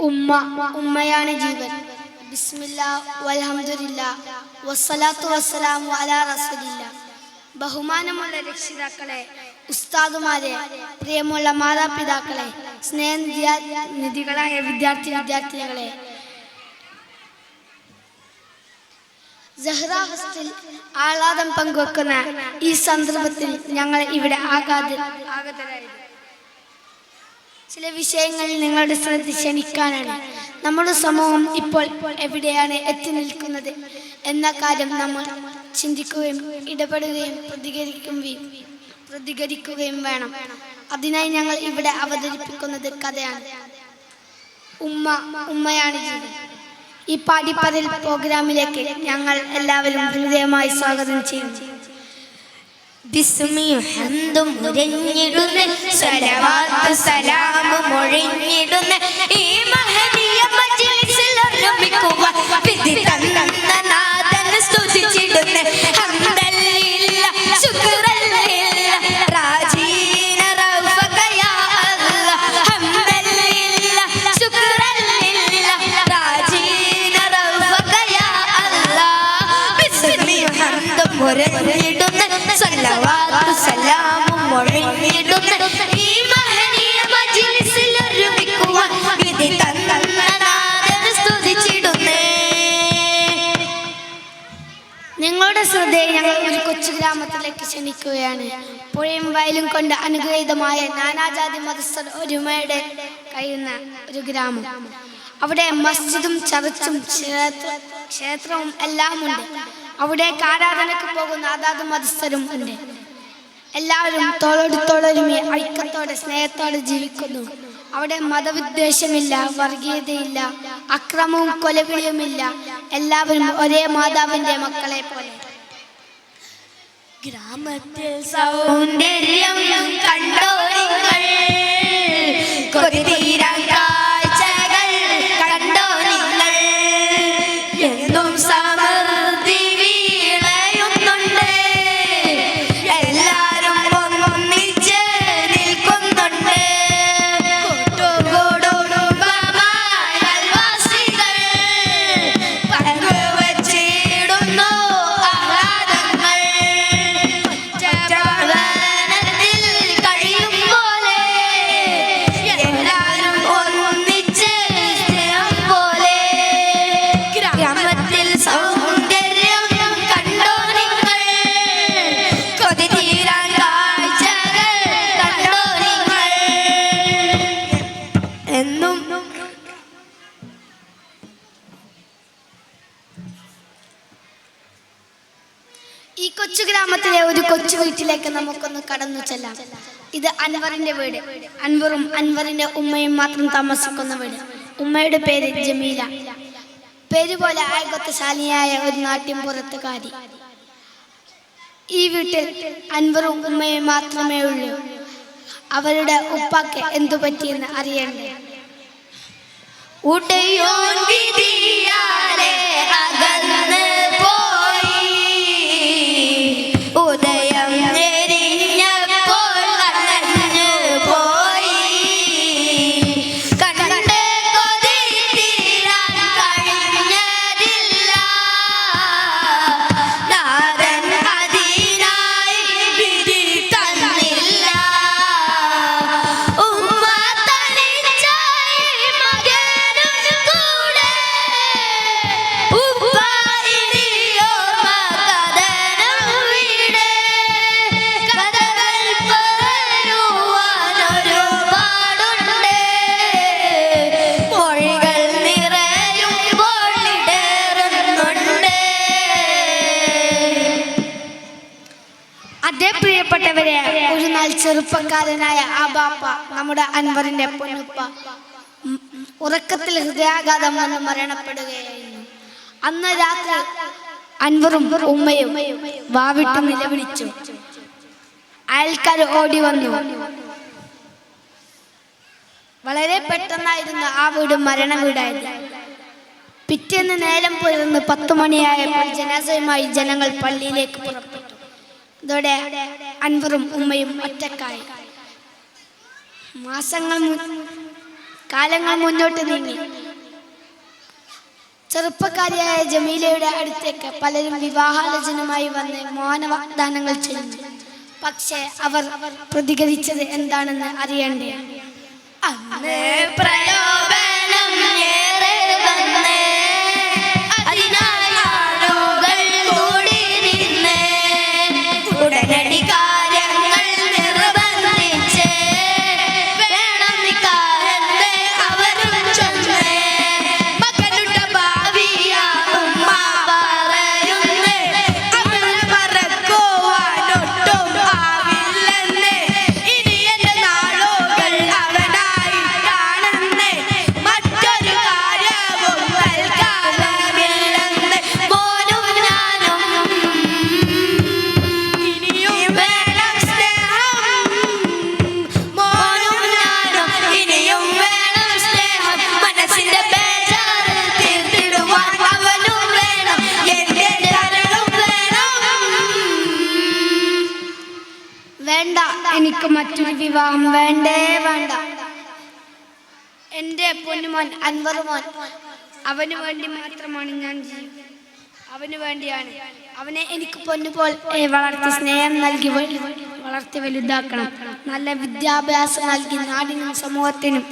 ഉമ്മ ഉമ്മയാണ് ജീവൻ. വസ്സലാത്തു വസ്സലാമു അലാ റസൂലില്ല. ബഹുമാനമുള്ള രക്ഷിതാക്കളെ ഉസ്താദുമാരെ പ്രിയമുള്ള മാതാപിതാക്കളെ സ്നേഹനിധികളായ വിദ്യാർത്ഥി വിദ്യാർത്ഥികളെ ഹോസ്റ്റൽ ആഹ്ലാദം പങ്കുവെക്കുന്ന ഈ സന്ദർഭത്തിൽ ഞങ്ങൾ ഇവിടെ ആകാതെ ആഗതരായത് ചില വിഷയങ്ങൾ നിങ്ങളുടെ ശ്രദ്ധ ക്ഷണിക്കാനാണ് നമ്മുടെ സമൂഹം ഇപ്പോൾ എവിടെയാണ് എത്തി നിൽക്കുന്നത് എന്ന കാര്യം നമ്മൾ ചിന്തിക്കുകയും ഇടപെടുകയും പ്രതികരിക്കുകയും പ്രതികരിക്കുകയും വേണം. അതിനായി ഞങ്ങൾ ഇവിടെ അവതരിപ്പിക്കുന്നത് കഥയാണ്. ഉമ്മ ഉമ്മയാണ് ജീവിതം. ഈ പാടിപ്പതിൽ പ്രോഗ്രാമിലേക്ക് ഞങ്ങൾ എല്ലാവരും ഹൃദയമായി സ്വാഗതം ചെയ്യുന്നു ബിസ്മിയും ഹന്തും മുരഞ്ഞിടുന്ന സലവാത്ത് സലാമും ഒഴിഞ്ഞിടുന്ന. ഈ മഹനീയ മജ്ലിസിൽ ഒരുമിക്കുവാൻ വിധി തന്ന നിങ്ങളുടെ ഞങ്ങൾ ഒരു കൊച്ചു ഗ്രാമത്തിലേക്ക് ക്ഷണിക്കുകയാണ്. പുഴയും വയലും കൊണ്ട് അനുഗ്രഹീതമായ നാനാജാതി മതസ്ഥർ ഒരുമയുടെ കഴിയുന്ന ഒരു ഗ്രാമം. അവിടെ മസ്ജിദും ചർച്ചും ക്ഷേത്ര ക്ഷേത്രവും എല്ലാം ഉണ്ട് അവിടെ ആരാധനക്ക് പോകുന്ന അതാത് മതസ്ഥരും ഉണ്ട്. എല്ലാവരും തോളോട് തോളൊരുമി ഐക്യത്തോടെ സ്നേഹത്തോടെ ജീവിക്കുന്നു. അവിടെ മതവിദ്വേഷമില്ല വർഗീയതയില്ല അക്രമവും കൊലവിളിയുമില്ല. എല്ലാവരും ഒരേ മാതാവിന്റെ മക്കളെ പോലെ ഗ്രാമത്തിൽ സൗന്ദര്യം കണ്ടോ നിങ്ങൾ കൊതി ഈ കൊച്ചു ഗ്രാമത്തിലെ ഒരു കൊച്ചു വീട്ടിലേക്ക് നമുക്കൊന്ന് കടന്നു ചെല്ലാം. ഇത് അൻവറിന്റെ വീട്. അൻവറും അൻവറിന്റെ ഉമ്മയും മാത്രം താമസിക്കുന്ന വീട്. ഉമ്മയുടെ പേര് ജമീല. പേര് പോലെ ആയകത്വശാലിയായ ഒരു നാട്ടിൻ പുറത്തുകാരി. ഈ വീട്ടിൽ അൻവറും ഉമ്മയും മാത്രമേ ഉള്ളൂ. അവരുടെ ഉപ്പാക്ക് എന്തു പറ്റിയെന്ന് അറിയണ്ടേ? ഉടയോൻ അതേ പ്രിയപ്പെട്ടവരെ ഒരു നാൾ ചെറുപ്പക്കാരനായ ആ ബാപ്പ നമ്മുടെ അൻവറിന്റെ പൊന്നുപ്പ. ഉറക്കത്തിൽ ഹൃദയാഘാതം വന്ന് മരണപ്പെടുകയായിരുന്നു. അന്ന് രാത്രി അൻവറും ഉമ്മയും വാവിട്ട് നിലവിളിച്ചു. അയൽക്കാർ ഓടി വന്നു. വളരെ പെട്ടെന്നായിരുന്നു ആ വീട് മരണ വീടായിരുന്നു പിറ്റേന്ന് നേരം പുലർന്ന് പത്തു മണിയായപ്പോൾ ജനാസയുമായി ജനങ്ങൾ പള്ളിയിലേക്ക് പുറപ്പെട്ടു. ഇതോടെ അൻവറും ഉമ്മയും ഒറ്റക്കായി. മാസങ്ങൾ കാലങ്ങൾ മുന്നോട്ട് നീങ്ങി. ചെറുപ്പക്കാരിയായ ജമീലയുടെ അടുത്തേക്ക് പലരും വിവാഹാലോചനമായി വന്ന് മോഹന വാഗ്ദാനങ്ങൾ ചെയ്തു പക്ഷേ അവർ പ്രതികരിച്ചത് എന്താണെന്ന് അറിയണ്ടേ? പ്രലോഭനം എന്റെ പൊന്നുമോൻ അൻവർ മോൻ. അവന് വേണ്ടി മാത്രമാണ് ഞാൻ ജീവിക്കുന്നത്. അവന് വേണ്ടിയാണ്. അവനെ എനിക്ക് പൊന്നുപോൽ വളർത്തി സ്നേഹം നൽകി വളർത്തി വലുതാക്കണം. നല്ല വിദ്യാഭ്യാസം നൽകി നാടിനും സമൂഹത്തിനും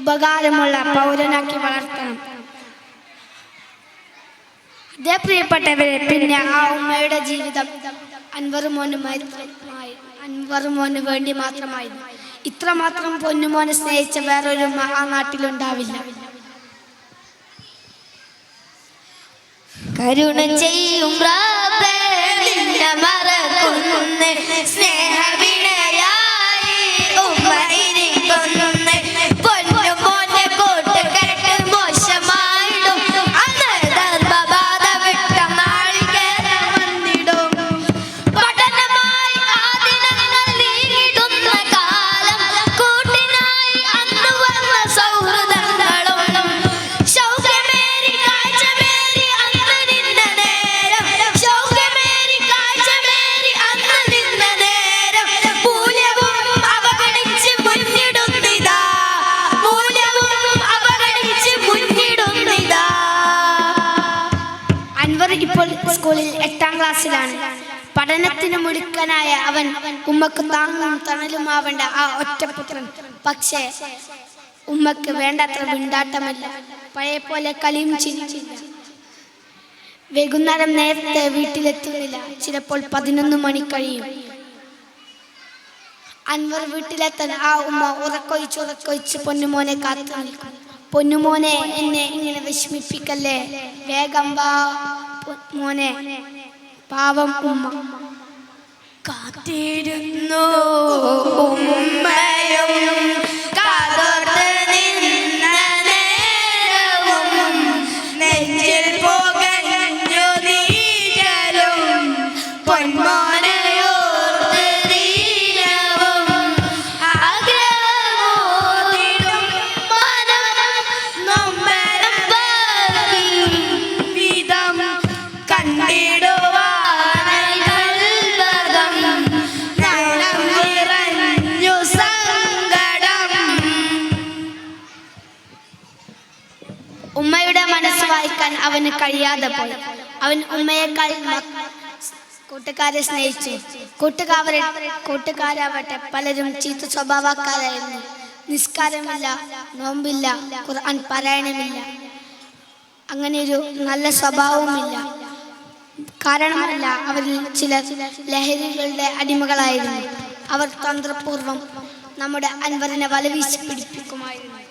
ഉപകാരമുള്ള പൗരനാക്കി വളർത്തണം. അതേ പ്രിയപ്പെട്ടവരെ പിന്നെ ആ ഉമ്മയുടെ ജീവിതം അൻവർ അൻവറുമോന് വേണ്ടി മാത്രമായിരുന്നു. ഇത്രമാത്രം പൊന്നുമോനെ സ്നേഹിച്ച വേറൊരു ആ നാട്ടിലുണ്ടാവില്ല. കരുണ ചെയ്യും സ്കൂളിൽ എട്ടാം ക്ലാസ്സിലാണ്. പഠനത്തിന് മുടുക്കനായ അവൻ ഉമ്മക്ക് താങ്ങും തണലുമാവേണ്ട ആ ഒറ്റപുത്രൻ. പക്ഷേ ഉമ്മക്ക് വേണ്ടത്ര വിണ്ടാട്ടമല്ല പഴയ പോലെ കളിയും ചിരിച്ചില്ല. വൈകുന്നേരം നേരത്തെ വീട്ടിലെത്തുന്നില്ല. ചിലപ്പോൾ പതിനൊന്ന് മണി കഴിയും. അൻവർ വീട്ടിലെത്താൻ ആ ഉമ്മ ഉറക്കൊഴിച്ച് ഉറക്കൊഴിച്ച് പൊന്നുമോനെ കാത്തു നിൽക്കും. പൊന്നുമോനെ എന്നെ ഇങ്ങനെ വിഷമിപ്പിക്കല്ലേ? വേഗം വാ. മോനെ പാവം ഉമ്മ. കാത്തിരുന്നു ഉമ്മയും വായിക്കാൻ അവന് കഴിയാതെ പോയി. അവൻ ഉമ്മയേക്കാൾ കൂട്ടുകാരെ സ്നേഹിച്ചു. കൂട്ടുകാരെ കൂട്ടുകാരാവട്ടെ. പലരും ചീത്ത സ്വഭാവക്കാരായിരുന്നു. നിസ്കാരമില്ല നോമ്പില്ല ഖുർആൻ പാരായണമില്ല. അങ്ങനെയൊരു നല്ല സ്വഭാവവുമില്ല. കാരണമല്ല അവരിൽ ചില ലഹരികളുടെ അടിമകളായിരുന്നു. അവർ തന്ത്രപൂർവം നമ്മുടെ അൻവറിനെ വലവീശി പിടിപ്പിക്കുമായിരുന്നു.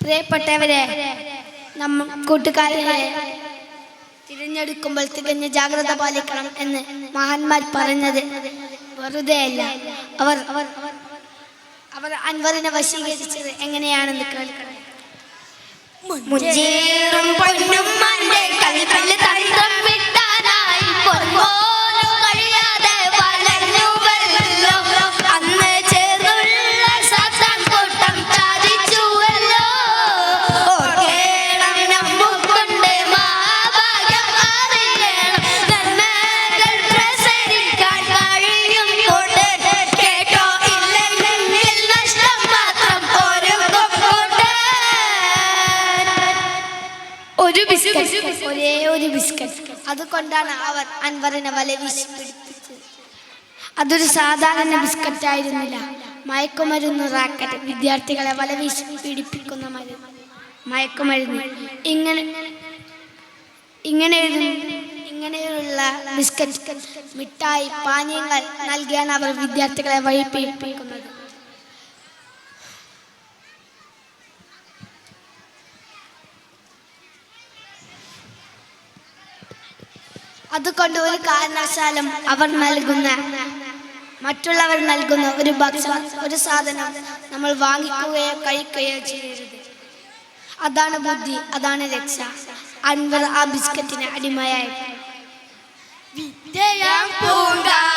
പ്രിയപ്പെട്ടവരെ നമ്മ കൂട്ടുകാരെ തിരഞ്ഞെടുക്കുമ്പോൾ തികഞ്ഞ ജാഗ്രത പാലിക്കണം എന്ന് മഹാന്മാർ പറഞ്ഞത് വെറുതെയല്ല. അവർ അവർ അവർ അൻവറിനെ വശീകരിച്ചത് എങ്ങനെയാണെന്ന് കേൾക്കണം. ഒരേ ബിസ്ക്കറ്റ്. അതുകൊണ്ടാണ് അവർ അൻവറിനെ വല വിശ്വസിപ്പിച്ചത് അതൊരു സാധാരണ ബിസ്ക്കറ്റ് ആയിരുന്നില്ല മയക്കുമരുന്ന് റാക്കറ്റ്. വിദ്യാർത്ഥികളെ വല വീശി പീഡിപ്പിക്കുന്ന മരുന്ന്. മയക്കുമരുന്ന്. ഇങ്ങനെ ഇങ്ങനെ ഇങ്ങനെയുള്ള ബിസ്ക്കറ്റ് മിഠായി പാനീയങ്ങൾ നൽകിയാണ് അവർ വിദ്യാർത്ഥികളെ വഴി പീഡിപ്പിക്കുന്നത്. അതുകൊണ്ട് ഒരു കാരണവശാലും അവർ നൽകുന്ന മറ്റുള്ളവർ നൽകുന്ന ഒരു ഭക്ഷണം ഒരു സാധനം നമ്മൾ വാങ്ങിക്കുകയോ കഴിക്കുകയോ ചെയ്യരുത്. അതാണ് ബുദ്ധി അതാണ് രക്ഷ. അൻവർ ആ ബിസ്ക്കറ്റിന് അടിമയായി. വിദ്യയാം പൂങ്കാവനത്തിൽ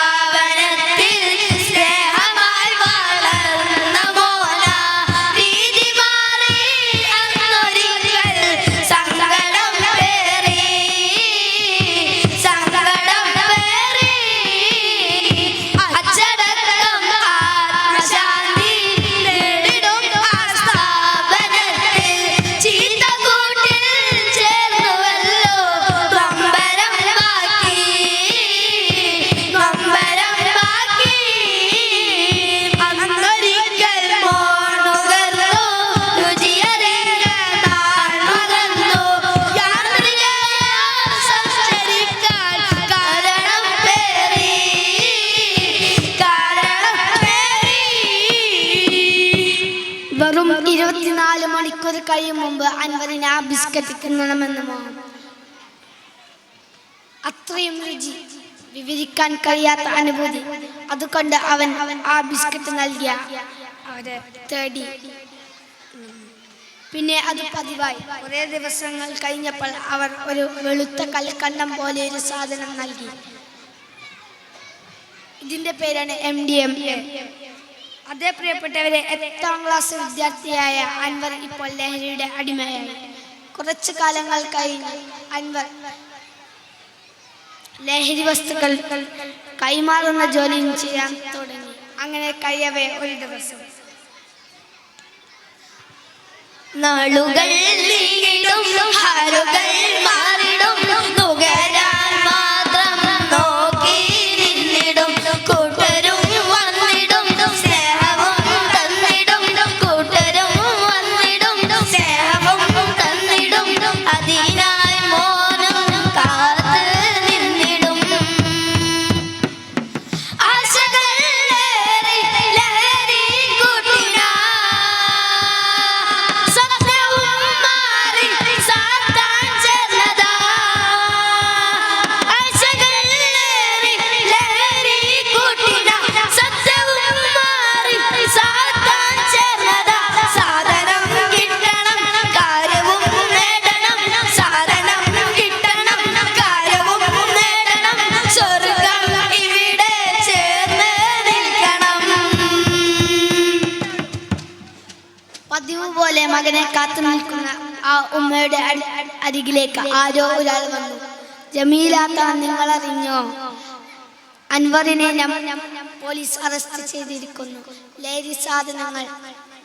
മുമ്പ് അൻവറിന് ആ ബിസ്ക്കറ്റ് തിന്നണമെന്ന് മോഹം അത്രയും രുചി വിവരിക്കാൻ കഴിയാത്ത അനുഭൂതി. അതുകൊണ്ട് അവൻ ആ ബിസ്ക്കറ്റ് നൽകിയ തേടി. പിന്നെ അത് പതിവായി. കുറേ ദിവസങ്ങൾ കഴിഞ്ഞപ്പോൾ അവർ ഒരു വെളുത്ത കൽക്കണ്ടം പോലെ ഒരു സാധനം നൽകി. ഇതിന്റെ പേരാണ് എം ഡി എം അതേ പ്രിയപ്പെട്ടവരെ എട്ടാം ക്ലാസ് വിദ്യാർത്ഥിയായ അൻവർ ഇപ്പോൾ ലഹരിയുടെ അടിമയായി കുറച്ചു കാലങ്ങൾ കഴിഞ്ഞ് അൻവർ ലഹരി വസ്തുക്കൾ കൈമാറുന്ന ജോലിയും ചെയ്യാൻ തുടങ്ങി. അങ്ങനെ കഴിയവേ ഒരു ദിവസം. നാളുകൾ മാറിടും ആ ഉമ്മയുടെ അരികിലേക്ക് ആരോ ഒരാൾ വന്നു. ജമീലാത്ത നിങ്ങൾ അറിഞ്ഞോ അൻവറിനെ പോലീസ് അറസ്റ്റ് ചെയ്തിരിക്കുന്നു. ലഹരി സാധനങ്ങൾ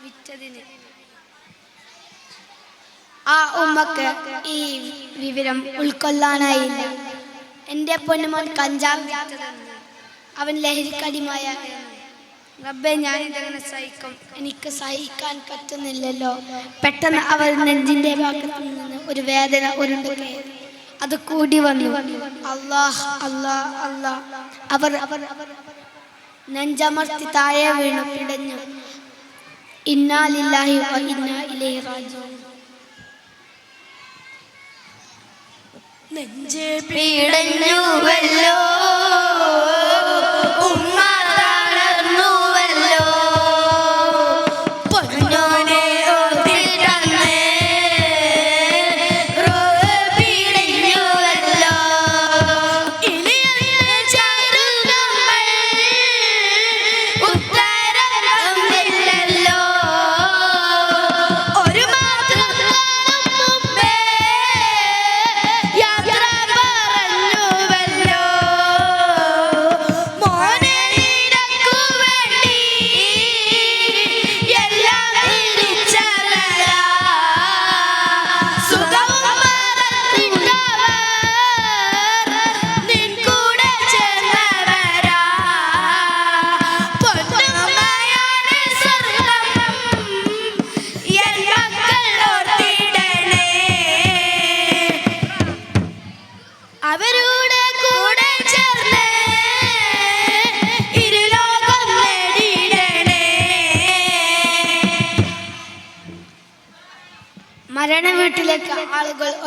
വിറ്റതിന്. ആ ഉമ്മക്ക് ഈ വിവരം ഉൾക്കൊള്ളാനായില്ല. എന്റെ പൊന്നുമോൻ കഞ്ചാവ് അവൻ ലഹരിക്കടിമായ റബ്ബെ ഞാൻ ഇതങ്ങനെ സഹിക്കും. എനിക്ക് സഹിക്കാൻ പറ്റുന്നില്ലല്ലോ. പെട്ടെന്ന് അവർ നെഞ്ചിന്റെ ഭാഗത്ത് നിന്ന് ഒരു വേദന ഉരുണ്ട് അത് കൂടി വന്നു. അള്ളാഹ് അള്ളാഹ് അള്ളാഹ് അവർ അവർ നെഞ്ചമർത്തി താഴെ വീണു പിടഞ്ഞു. ഇന്നാലില്ലാഹി വ രാജു റാജിഊൻ.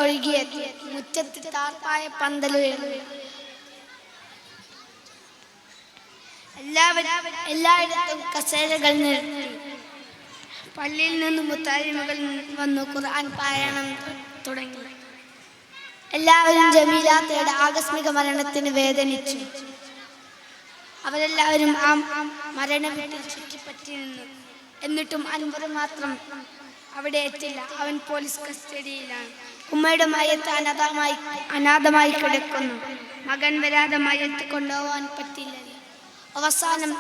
ഒഴുകിയെത്തി മുറ്റത്ത് താർപ്പായ പന്തലുയർന്നു എല്ലാവരും എല്ലായിടത്തും കസേരകൾ നിർത്തി പള്ളിയിൽ നിന്ന് മുത്താരിമകൾ വന്നു ഖുർആൻ പാരായണം തുടങ്ങി. എല്ലാവരും ജമീലാത്തയുടെ ആകസ്മിക മരണത്തിന് വേദനിച്ചു. അവരെല്ലാവരും ആ മരണ വീട്ടിൽ ചുറ്റിപ്പറ്റി നിന്നു എന്നിട്ടും അൻപത് മാത്രം അവിടെ എത്തില്ല. അവൻ പോലീസ് കസ്റ്റഡിയിലാണ്. ഉമ്മയുടെ മയത്ത് അനാഥമായി അനാഥമായി കിടക്കുന്നു. മകൻ വരാതെ മയത്ത് കൊണ്ടുപോകാൻ പറ്റില്ല. അവസാനം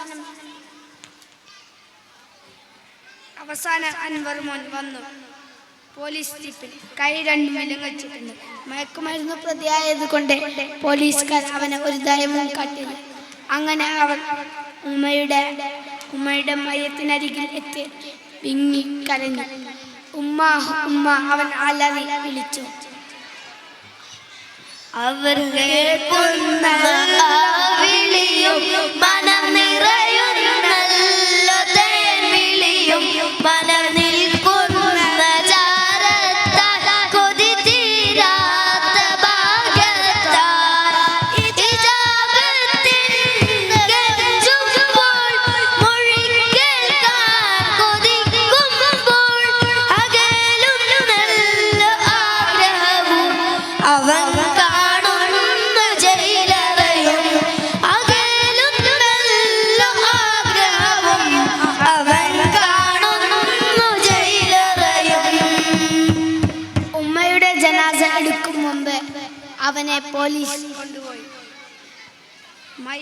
അവസാന അൻവർ മോൻ വന്നു. പോലീസ് ജീപ്പിൽ കൈ രണ്ടും വിലങ്ങച്ചിട്ടുണ്ട് മയക്കുമരുന്ന് പ്രതിയായത് കൊണ്ട് പോലീസുകാർ അവനെ ഒരു ദയവും കാട്ടില്ല. അങ്ങനെ അവൻ ഉമ്മയുടെ ഉമ്മയുടെ മയത്തിനരികിൽ എത്തി വിങ്ങി കരഞ്ഞു. ഉമ്മ ഉമ്മ അവൻ അലറി വിളിച്ചു. അവർ കേൾക്കുന്ന വിളിയും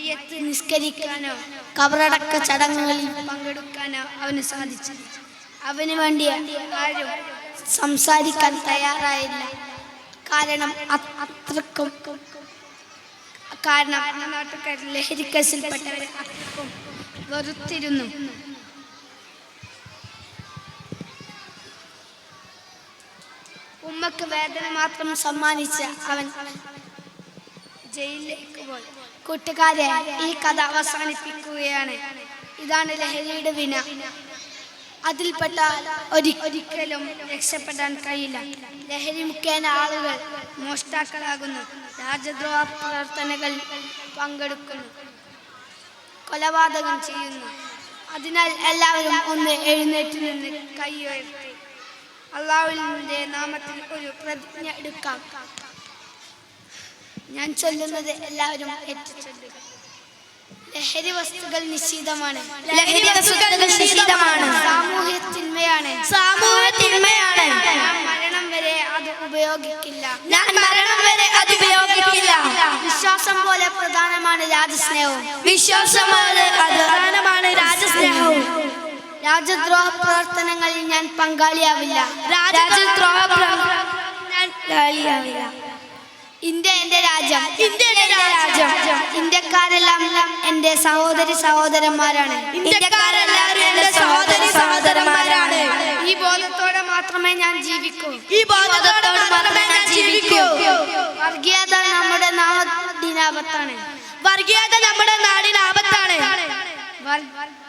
മയ്യത്ത് നിസ്കരിക്കാനോ കബറടക്ക ചടങ്ങുകളിൽ പങ്കെടുക്കാനോ അവന് സാധിച്ചു. അവന് വേണ്ടി ആരും സംസാരിക്കാൻ തയ്യാറായില്ല. കാരണം അത്രക്കും കാരണം നാട്ടുകാർ ലഹരിക്കസിൽപ്പെട്ടവരെ അത്രക്കും വെറുത്തിരുന്നു. ഉമ്മക്ക് വേദന മാത്രം സമ്മാനിച്ച അവൻ ജയിലിലേക്ക് പോയി. കൂട്ടുകാരെ ഈ കഥ അവസാനിപ്പിക്കുകയാണ്. ഇതാണ് ലഹരിയുടെ വിന. അതിൽപ്പെട്ട ഒരി ഒരിക്കലും രക്ഷപ്പെടാൻ കഴിയില്ല. ലഹരി മുഖേന ആളുകൾ മോഷ്ടാക്കളാകുന്നു. രാജദ്രോഹ പ്രവർത്തനകൾ പങ്കെടുക്കുന്നു. കൊലപാതകം ചെയ്യുന്നു. അതിനാൽ എല്ലാവരും ഒന്ന് എഴുന്നേറ്റ് നിന്ന് കൈ ഉയർത്തി. അള്ളാഹുവിന്റെ നാമത്തിൽ ഒരു പ്രതിജ്ഞ എടുക്കാം. ഞാൻ ചൊല്ലുന്നത് എല്ലാവരും ലഹരി വസ്തുക്കൾ നിശ്ചിതമാണ് ലഹരി വസ്തുക്കൾ നിഷിദ്ധമാണ് സാമൂഹ്യ തിന്മയാണ്. സാമൂഹ്യ തിന്മയാണ്. മരണം വരെ അത് ഉപയോഗിക്കില്ല. ഞാൻ മരണം വരെ അത് ഉപയോഗിക്കില്ല. വിശ്വാസം പോലെ പ്രധാനമാണ് രാജസ്നേഹവും വിശ്വാസമാണ് പോലെ പ്രധാനമാണ് രാജസ്നേഹവും രാജദ്രോഹ പ്രവർത്തനങ്ങളിൽ ഞാൻ പങ്കാളിയാവില്ല. രാജദ്രോഹ പ്രവർത്തനങ്ങളിൽ ഞാൻ കാലിയാവില്ല ഇന്ത്യ എന്റെ രാജ്യം. ഇന്ത്യ എന്റെ രാജ്യം. ഇന്ത്യക്കാരെല്ലാം എന്റെ സഹോദരി സഹോദരന്മാരാണ്. ഇന്ത്യക്കാരെല്ലാവരും എന്റെ സഹോദരി സഹോദരന്മാരാണ്. ഈ ബോധത്തോടെ മാത്രമേ ഞാൻ ജീവിക്കൂ. ഈ ബോധത്തോടെ മാത്രമേ ഞാൻ ജീവിക്കൂ. വർഗീയത നമ്മുടെ നാടിനാപത്താണ്. വർഗീയത നമ്മുടെ നാടിനാപത്താണ്.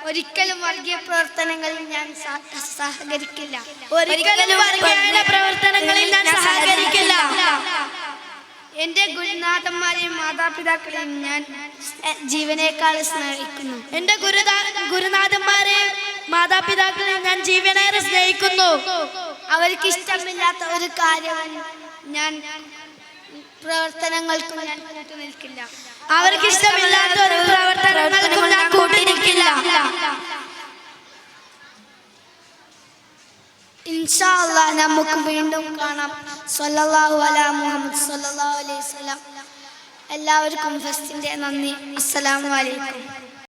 ഒരിക്കലും വർഗീയ പ്രവർത്തനങ്ങളിൽ ഞാൻ സഹ- സഹകരിക്കില്ല. ഒരിക്കലും വർഗീയ പ്രവർത്തനങ്ങളിൽ ഞാൻ സഹകരിക്കില്ല എന്റെ ഗുരുനാഥന്മാരെയും മാതാപിതാക്കളെയും ഞാൻ ജീവനേക്കാൾ സ്നേഹിക്കുന്നു. എന്റെ ഗുരുനാ ഗുരുനാഥന്മാരെയും മാതാപിതാക്കളെയും ഞാൻ ജീവനേറെ സ്നേഹിക്കുന്നു. അവർക്ക് ഇഷ്ടമില്ലാത്ത ഒരു കാര്യവും ഞാൻ പ്രവർത്തനങ്ങൾക്കും ഞാൻ കൂട്ടു അവർക്ക് ഇഷ്ടമില്ലാത്ത ഒരു പ്രവർത്തനങ്ങൾക്കും ഞാൻ ഇൻഷാ അല്ലാഹ് നമുക്ക് വീണ്ടും കാണാം. സല്ലല്ലാഹു അലാ മുഹമ്മദ് സല്ലല്ലാഹു അലൈഹി സ്വലാം എല്ലാവർക്കും ഫസ്റ്റിന്റെ നന്ദി. അസ്സലാമു അലൈക്കും.